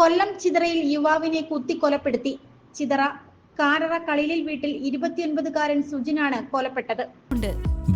കൊല്ലം ചിതറയിൽ യുവാവിനെ കുത്തിക്കൊലപ്പെടുത്തി. ചിതറ കാരറ കളിലിൽ വീട്ടിൽ ഇരുപത്തിയൊൻപതുകാരൻ സുജിനാണ് കൊലപ്പെട്ടത്.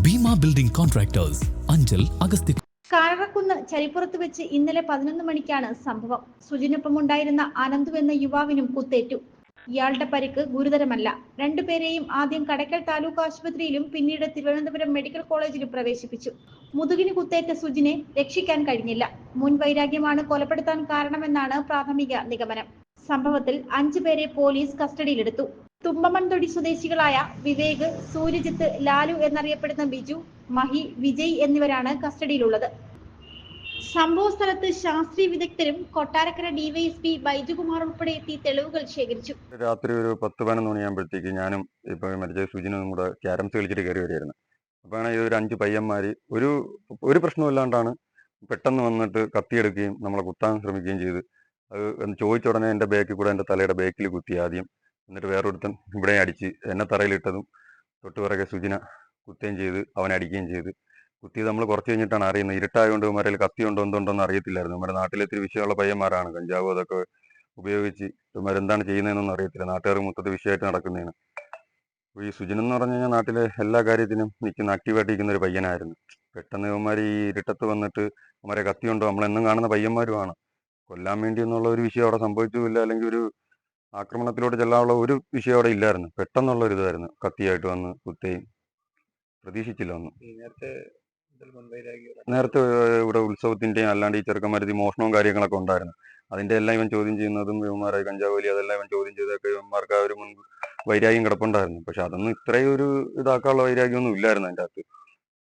ഭീമ ബിൽഡിംഗ് കോൺട്രാക്ടേഴ്സ് അഞ്ചൽ അഗസ്തി കാരറക്കുന്ന് ചരിപ്പുറത്ത് വെച്ച് ഇന്നലെ പതിനൊന്ന് മണിക്കാണ് സംഭവം. സുജിനൊപ്പം ഉണ്ടായിരുന്ന അനന്തു എന്ന യുവാവിനും കുത്തേറ്റു. ഇയാളുടെ പരിക്ക് ഗുരുതരമല്ല. രണ്ടുപേരെയും ആദ്യം കടയ്ക്കൽ താലൂക്ക് ആശുപത്രിയിലും പിന്നീട് തിരുവനന്തപുരം മെഡിക്കൽ കോളേജിലും പ്രവേശിപ്പിച്ചു. മുതുകിന് കുത്തേറ്റ സുജിനെ രക്ഷിക്കാൻ കഴിഞ്ഞില്ല. മുൻ വൈരാഗ്യമാണ് കൊലപ്പെടുത്താൻ കാരണമെന്നാണ് പ്രാഥമിക നിഗമനം. സംഭവത്തിൽ അഞ്ചുപേരെ പോലീസ് കസ്റ്റഡിയിലെടുത്തു. തുമ്പമൺതൊടി സ്വദേശികളായ വിവേക് സൂര്യജിത്ത് ലാലു എന്നറിയപ്പെടുന്ന ബിജു മഹി വിജയ് എന്നിവരാണ് കസ്റ്റഡിയിലുള്ളത്. സംഭവ സ്ഥലത്ത് ശാസ്ത്രീയ വിദഗ്ധരും കൊട്ടാരക്കര ഡിവൈഎസ്പി ബൈജുകുമാർ ഉൾപ്പെടെ എത്തി തെളിവുകൾ ശേഖരിച്ചു. രാത്രി ഒരു പത്ത് പതിനൊന്ന് മണിയാകുമ്പോഴത്തേക്ക് ഞാനും ഇപ്പൊ മറ്റേ സുജിനും കൂടെ ക്യാരംസ് കളിച്ചിട്ട് കയറി വരികയായിരുന്നു. അപ്പോഴാണ് ഈ ഒരു അഞ്ച് പയ്യന്മാര് ഒരു ഒരു പ്രശ്നമില്ലാണ്ടാണ് പെട്ടെന്ന് വന്നിട്ട് കത്തിയെടുക്കുകയും നമ്മളെ കുത്താൻ ശ്രമിക്കുകയും ചെയ്ത് അത് ചോദിച്ച ഉടനെ എന്റെ ബാക്കിൽ കൂടെ എന്റെ തലയുടെ ബാക്കിൽ കുത്തി ആദ്യം. എന്നിട്ട് വേറൊരുത്തൻ ഇവിടെ അടിച്ച് എന്നെ തറയിലിട്ടതും തൊട്ടുപിറകെ സുജിന കുത്തുകയും ചെയ്ത് അവനെ അടിക്കുകയും ചെയ്ത്. കുത്തിയത് നമ്മൾ കുറച്ച് കഴിഞ്ഞിട്ടാണ് അറിയുന്നത്. ഇരുട്ടായതുകൊണ്ട് ഇവന്മാരിൽ കത്തി ഉണ്ടോ എന്തുണ്ടോന്ന് അറിയത്തില്ലായിരുന്നു. നമ്മുടെ നാട്ടിലെ ഇത്തിരി വിഷയമുള്ള പയ്യന്മാരാണ്. കഞ്ചാവ് അതൊക്കെ ഉപയോഗിച്ച് ഇവന്മാരെന്താണ് ചെയ്യുന്നതെന്നൊന്നും അറിയത്തില്ല. നാട്ടുകാർ മൊത്തത്തിൽ വിഷയമായിട്ട് നടക്കുന്നതാണ്. ഈ സുജൻ എന്ന് പറഞ്ഞു കഴിഞ്ഞാൽ നാട്ടിലെ എല്ലാ കാര്യത്തിനും നിൽക്കുന്ന ആക്റ്റീവായിട്ട് ഇരിക്കുന്ന ഒരു പയ്യനായിരുന്നു. പെട്ടെന്ന് ഇവന്മാർ ഈ ഇരുട്ടത്ത് വന്നിട്ട് ഇവന്മാരെ കത്തിയുണ്ടോ നമ്മളെന്നും കാണുന്ന പയ്യന്മാരുമാണ്. കൊല്ലാൻ വേണ്ടി എന്നുള്ള ഒരു വിഷയം അവിടെ സംഭവിച്ചുമില്ല അല്ലെങ്കിൽ ഒരു ആക്രമണത്തിലൂടെ ചെല്ലാനുള്ള ഒരു വിഷയം അവിടെ ഇല്ലായിരുന്നു. പെട്ടെന്നുള്ള ഒരു ഇതായിരുന്നു കത്തിയായിട്ട് വന്ന് കുത്തുകയും. പ്രതീക്ഷിച്ചില്ല ഒന്നും. നേരത്തെ നേരത്തെ ഇവിടെ ഉത്സവത്തിന്റെയും അല്ലാണ്ട് ഈ ചെറുക്കന്മാരത്തി മോഷണവും കാര്യങ്ങളൊക്കെ ഉണ്ടായിരുന്നു. അതിന്റെ എല്ലാം ഇവൻ ചോദ്യം ചെയ്യുന്നതും ഇവന്മാരായി കഞ്ചാവലി അതെല്ലാം ഇവൻ ചോദ്യം ചെയ്തൊക്കെ ഇവന്മാർക്ക് ആ ഒരു മുൻ വൈരാഗ്യം കിടപ്പുണ്ടായിരുന്നു. പക്ഷെ അതൊന്നും ഇത്രയും ഒരു ഇതാക്കാനുള്ള വൈരാഗ്യമൊന്നും ഇല്ലായിരുന്നു അതിന്റെ അകത്ത്.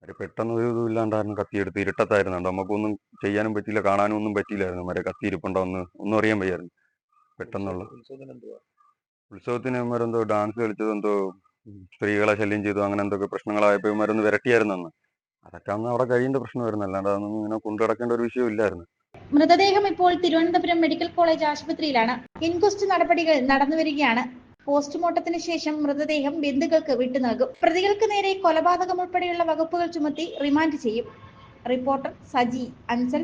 അവർ പെട്ടെന്ന് ഒരു ഇതും ഇല്ലാണ്ടായിരുന്നു കത്തിയെടുത്ത് ഇരുട്ടത്തായിരുന്നു. നമുക്കൊന്നും ചെയ്യാനും പറ്റിയില്ല കാണാനും ഒന്നും പറ്റിയില്ലായിരുന്നു. മരെ കത്തിയിരിപ്പുണ്ടോ ഒന്ന് ഒന്നും അറിയാൻ വയ്യായിരുന്നു. പെട്ടെന്നുള്ള ഉത്സവത്തിന് ഇവന്മാരെന്തോ ഡാൻസ് കളിച്ചത് എന്തോ സ്ത്രീകളെ ശല്യം ചെയ്തു അങ്ങനെ എന്തൊക്കെ പ്രശ്നങ്ങളായപ്പോൾ ഇവന്മാരൊന്ന് വിരട്ടിയായിരുന്നു അന്ന്. അതൊക്കെ അന്ന് അവിടെ കഴിയേണ്ട പ്രശ്നമായിരുന്നു. അല്ലാണ്ട് അതൊന്നും ഇങ്ങനെ കൊണ്ടു ഒരു വിഷയം ഇല്ലായിരുന്നു. മൃതദേഹം ഇപ്പോൾ തിരുവനന്തപുരം മെഡിക്കൽ കോളേജ് ആശുപത്രിയിലാണ്. ഇൻക്വസ്റ്റ് നടപടികൾ നടന്നു നടന്നുവരികയാണ് പോസ്റ്റ്മോർട്ടത്തിന് ശേഷം മൃതദേഹം ബന്ധുക്കൾക്ക് വിട്ടു നൽകും. പ്രതികൾക്ക് നേരെ കൊലപാതകം ഉൾപ്പെടെയുള്ള വകുപ്പുകൾ ചുമത്തി റിമാൻഡ് ചെയ്യും. റിപ്പോർട്ടർ സജി അഞ്ചൽ